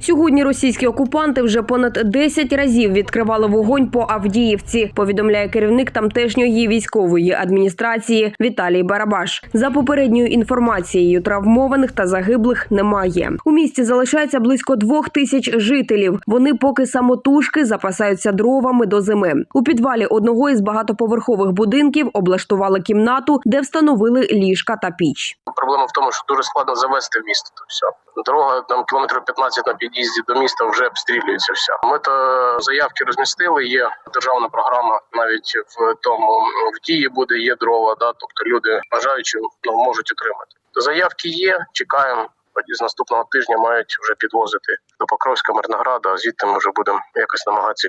Сьогодні російські окупанти вже понад 10 разів відкривали вогонь по Авдіївці. Повідомляє керівник тамтешньої військової адміністрації Віталій Барабаш. За попередньою інформацією, травмованих та загиблих немає. У місті залишається близько двох тисяч жителів. Вони поки самотужки запасаються дровами до зими. У підвалі одного із багатоповерхових будинків облаштували кімнату, де встановили ліжка та піч. Проблема в тому, що дуже складно завести в місто. То все дорога там кілометрів 15 на під'їзді до міста вже обстрілюється. Вся ми то заявки розмістили. Є державна програма, навіть в тому в дії буде є дрова. Да, тобто люди бажаючи ну, можуть отримати. Заявки є. Чекаємо. З наступного тижня мають вже підвозити до Покровська Мирнограда. Звідти ми вже будемо якось намагатися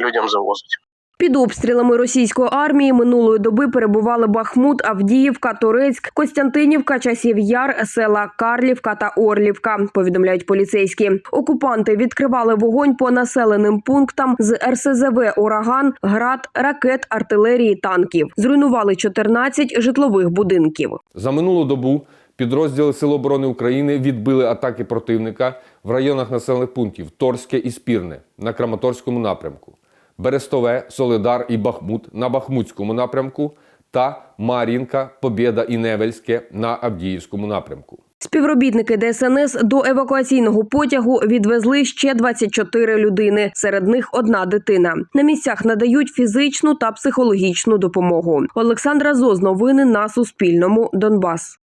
людям завозити. Під обстрілами російської армії минулої доби перебували Бахмут, Авдіївка, Торецьк, Костянтинівка, Часів Яр, села Карлівка та Орлівка. Повідомляють поліцейські. Окупанти відкривали вогонь по населеним пунктам з РСЗВ Ураган, град, ракет, артилерії, танків. Зруйнували 14 житлових будинків. За минулу добу підрозділи Сил оборони України відбили атаки противника в районах населених пунктів Торське і Спірне на Краматорському напрямку, Берестове, Солидар і Бахмут на Бахмутському напрямку та Мар'їнка, Побєда і Невельське на Авдіївському напрямку. Співробітники ДСНС до евакуаційного потягу відвезли ще 24 людини. Серед них одна дитина. На місцях надають фізичну та психологічну допомогу. Олександра Зоз, новини на Суспільному. Донбас.